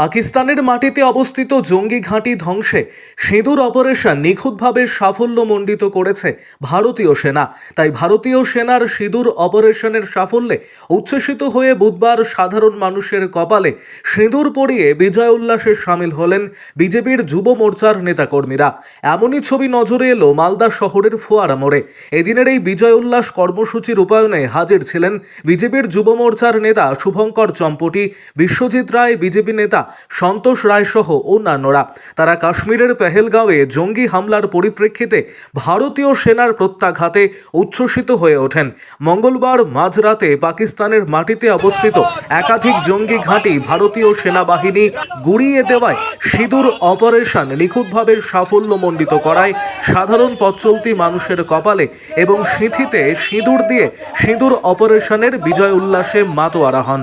পাকিস্তানের মাটিতে অবস্থিত জঙ্গি ঘাঁটি ধ্বংসে সিঁদুর অপারেশন নিখুঁতভাবে সাফল্যমণ্ডিত করেছে ভারতীয় সেনা। তাই ভারতীয় সেনার সিঁদুর অপারেশনের সাফল্যে উচ্ছ্বসিত হয়ে বুধবার সাধারণ মানুষের কপালে সিঁদুর পরিয়ে বিজয় উল্লাসে সামিল হলেন বিজেপির যুব মোর্চার নেতাকর্মীরা। এমনই ছবি নজরে এলো মালদা শহরের ফোয়ারা মোড়ে। এদিনের এই বিজয় উল্লাস কর্মসূচি রূপায়ণে হাজির ছিলেন বিজেপির যুব মোর্চার নেতা শুভঙ্কর চম্পটি, বিশ্বজিৎ রায়, বিজেপি নেতা সন্তোষ রায় সহ অন্যান্যরা। তারা কাশ্মীরের পেহেলগাঁওয়ে জঙ্গি হামলার পরিপ্রেক্ষিতে ভারতীয় সেনার প্রত্যাঘাতে উচ্ছ্বসিত হয়ে ওঠেন। মঙ্গলবার মাঝরাতে পাকিস্তানের মাটিতে অবস্থিত একাধিক জঙ্গি ঘাঁটি ভারতীয় সেনাবাহিনী গুড়িয়ে দেওয়ায় সিঁদুর অপারেশন নিখুঁতভাবে সাফল্যমণ্ডিত করায় সাধারণ পথ চলতি মানুষের কপালে এবং সিঁথিতে সিঁদুর দিয়ে সিঁদুর অপারেশনের বিজয় উল্লাসে মাতোয়ারা হন।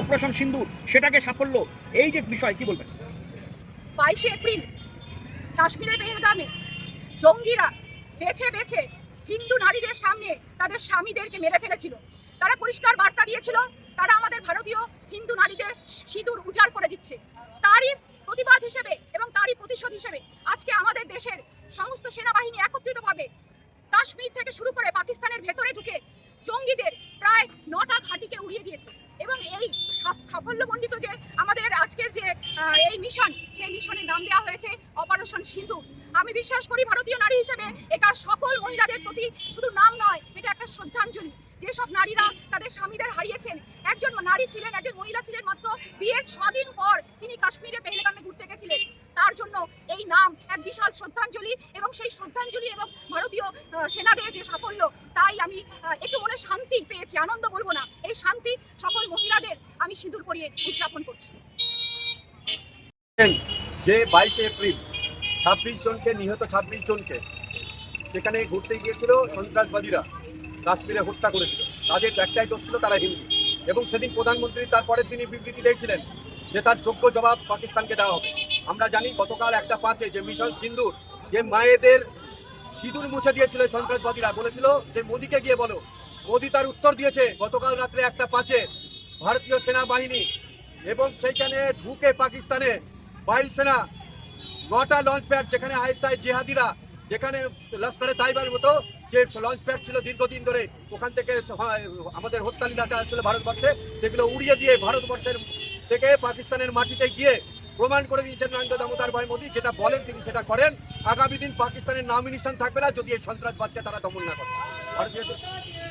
অপারেশন সিন্ধু, সেটাকে সাফল্য, এই যে বিষয়, কি বলবেন? বাইশে এপ্রিল, কাশ্মীরের পেহলগামে জঙ্গিরা বেছে বেছে হিন্দু নারীদের সামনে তাদের স্বামীদেরকে মেরে ফেলেছিল। তারা পরিষ্কার বার্তা দিয়েছিল, তারা আমাদের ভারতীয় হিন্দু নারীদের সিঁদুর উজাড় করে দিচ্ছে। তারই প্রতিবাদ হিসেবে এবং তারই প্রতিশোধ হিসেবে আজকে আমাদের দেশের সমস্ত সেনাবাহিনী একত্রিতভাবে কাশ্মীর থেকে শুরু করে পাকিস্তানের ভেতরে ঢুকে জঙ্গিদের প্রায় নটা ঘাঁটিকে উড়িয়ে দিয়েছে। এবং এই সাফ- সাফল্যমণ্ডিত যে আমাদের আজকের যে এই মিশন সেই মিশনের নাম দেওয়া হয়েছে অপারেশন সিন্ধু আমি বিশ্বাস করি ভারতীয় নারী হিসেবে এটা সকল মহিলাদের প্রতি শুধু নাম নয়, এটা একটা শ্রদ্ধাঞ্জলি। যেসব নারীরা তাদের স্বামীদের হারিয়েছেন। একজন নারী ছিলেন, একজন মহিলা ছিলেন মাত্র বিয়ের ছদিন পর তিনি কাশ্মীরে পেহলগামে ঘুরতে গেছিলেন। তার জন্য এই নাম এক বিশাল শ্রদ্ধাঞ্জলি এবং সেই শ্রদ্ধাঞ্জলি এবং ভারতীয় সেনাদের যে সাফল্য, তাই আমি একটু মনে শান্তি পেয়েছি, আনন্দ বলব না। এই শান্তি সকল মহিলাদের আমি সিঁদুর পরিয়ে উদযাপন করছি। যে বাইশে এপ্রিল ছাব্বিশ জনকে, নিহত ছাব্বিশ জনকে, সেখানে ঘুরতে গিয়েছিল সন্ত্রাসবাদীরা। কাশ্মীরে হত্যা করেছিল। তাদের একটাই দোষ ছিল তারা হিন্দু। এবং সেদিন প্রধানমন্ত্রী তারপরে তিনি বিবৃতি দিয়েছিলেন যে তার যোগ্য জবাব পাকিস্তানকে দেওয়া হবে। আমরা জানি গতকাল একটা পাঁচে যে মিশন সিন্ধুর যে মায়েদের সিঁদুর মুছে দিয়েছিল সন্ত্রাসবাদীরা, বলেছিল যে মোদিকে গিয়ে বলো। মোদি তার উত্তর দিয়েছে, গতকাল রাত্রে একটা পাঁচে ভারতীয় সেনাবাহিনী এবং সেইখানে ঢুকে পাকিস্তানে বায়ুসেনা নটা লঞ্চ প্যাড যেখানে আইএসআই জিহাদিরা, যেখানে লস্করে তাইবার মতো যে লঞ্চ প্যাড ছিল দীর্ঘদিন ধরে, ওখান থেকে আমাদের হত্যালীলা চালাচ্ছিল ভারতবর্ষে, সেগুলো উড়িয়ে দিয়ে ভারতবর্ষের থেকে পাকিস্তানের মাটিতে গিয়ে প্রমাণ করে দিয়েছেন নরেন্দ্র দামোদর ভাই মোদী, যেটা বলেন তিনি সেটা করেন আগামী দিন পাকিস্তানের নামিনিশন থাকবে না, যদি এই সন্ত্রাসবাদকে তারা দমন না করে ভারতীয়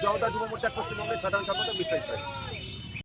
জনতা যুব মোর্চার পশ্চিমবঙ্গের সাধারণ সম্পাদক রায়।